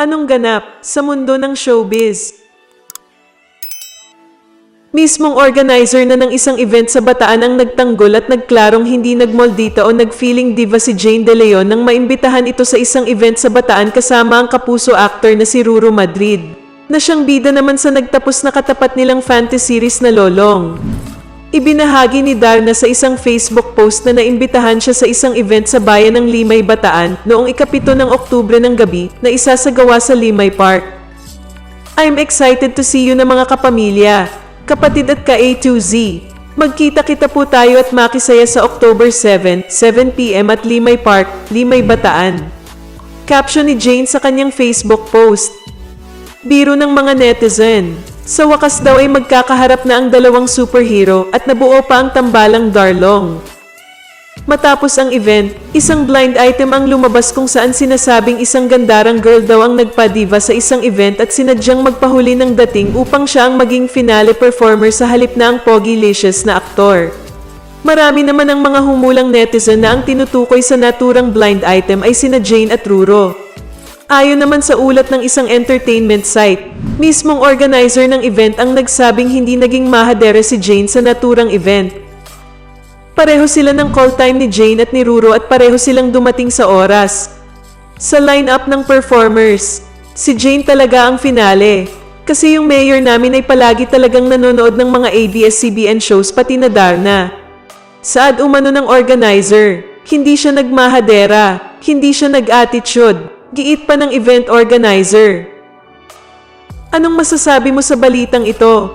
Anong ganap sa mundo ng showbiz? Mismong organizer na ng isang event sa Bataan ang nagtanggol at nagklarong hindi nagmoldita o nagfeeling diva si Jane De Leon nang maimbitahan ito sa isang event sa Bataan kasama ang kapuso actor na si Ruro Madrid, na siyang bida naman sa nagtapos na katapat nilang fantasy series na Lolong. Ibinahagi ni Darna sa isang Facebook post na naimbitahan siya sa isang event sa bayan ng Limay, Bataan noong ikapito ng Oktubre ng gabi na isasagawa sa Limay Park. I'm excited to see you na mga kapamilya, kapatid at ka-A to Z. Magkita-kita po tayo at makisaya sa October 7, 7pm at Limay Park, Limay, Bataan. Caption ni Jane sa kanyang Facebook post. Biro ng mga netizen. Sa wakas daw ay magkakaharap na ang dalawang superhero at nabuo pa ang tambalang Darlong. Matapos ang event, isang blind item ang lumabas kung saan sinasabing isang gandarang girl daw ang nagpadiva sa isang event at sinadyang magpahuli ng dating upang siya ang maging finale performer sa halip na ang Pogi-licious na aktor. Marami naman ang mga humulang netizen na ang tinutukoy sa naturang blind item ay sina Jane at Ruro. Ayon naman sa ulat ng isang entertainment site, mismong organizer ng event ang nagsabing hindi naging mahadere si Jane sa naturang event. Pareho sila ng call time ni Jane at ni Ruro at pareho silang dumating sa oras. Sa line-up ng performers, si Jane talaga ang finale. Kasi yung mayor namin ay palagi talagang nanonood ng mga ABS-CBN shows pati na Darna. Saad umano ng organizer, hindi siya nagmahadera, hindi siya nag-attitude, giit pa ng event organizer. Anong masasabi mo sa balitang ito?